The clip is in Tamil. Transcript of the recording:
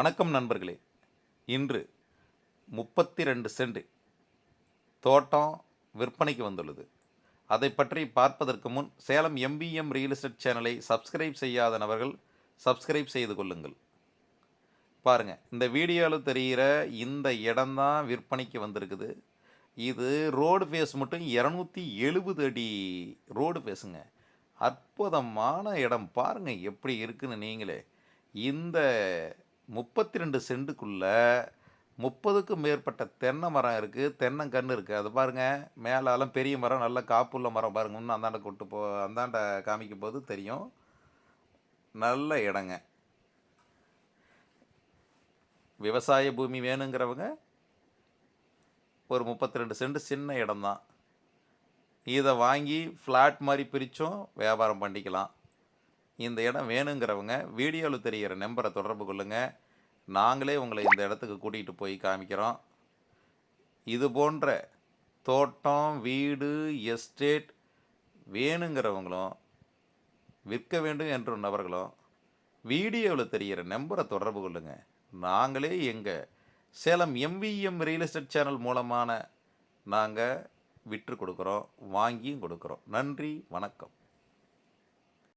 வணக்கம் நண்பர்களே. இன்று முப்பத்தி ரெண்டு சென்ட் தோட்டம் விற்பனைக்கு வந்துள்ளது. அதை பற்றி பார்ப்பதற்கு முன் சேலம் எம்பிஎம் ரியல் எஸ்டேட் சேனலை சப்ஸ்கிரைப் செய்யாத நபர்கள் சப்ஸ்கிரைப் செய்து கொள்ளுங்கள். பாருங்கள் இந்த வீடியோவில் தெரிகிற இந்த இடம்தான் விற்பனைக்கு வந்திருக்குது. இது ரோடு ஃபேஸ் மட்டும் இரநூத்தி எழுபது அடி ரோடு ஃபேஸுங்க அற்புதமான இடம். பாருங்கள் எப்படி இருக்குன்னு நீங்களே. இந்த முப்பத்தி ரெண்டு சென்ட்டுக்குள்ள முப்பதுக்கும் மேற்பட்ட தென்னை மரம் இருக்குது தென்னங்கன்று இருக்குது அது பாருங்கள் மேலாலாம் பெரிய மரம் நல்ல காப்புள்ள மரம் பாருங்க. இன்னும் அந்தாண்ட கூட்டு போ அந்தாண்ட காமிக்கும் போது தெரியும். நல்ல இடங்க. விவசாய பூமி வேணுங்கிறவங்க ஒரு முப்பத்தி ரெண்டு சென்ட் சின்ன இடம்தான். இதை வாங்கி ஃப்ளாட் மாதிரி பிரித்தும் வியாபாரம் பண்ணிக்கலாம். இந்த இடம் வேணுங்கிறவங்க வீடியோவில் தெரிகிற நம்பரை தொடர்பு கொள்ளுங்கள் நாங்களே உங்களை இந்த இடத்துக்கு கூட்டிகிட்டு போய் காமிக்கிறோம். இது போன்ற தோட்டம் வீடு எஸ்டேட் வேணுங்கிறவங்களும் விற்க வேண்டும் என்ற நபர்களும் வீடியோவில் தெரிகிற நம்பரை தொடர்பு கொள்ளுங்கள் நாங்களே எங்கள் Salem MVM real estate channel மூலமான நாங்கள் விற்று கொடுக்குறோம் வாங்கியும் கொடுக்குறோம். நன்றி வணக்கம்.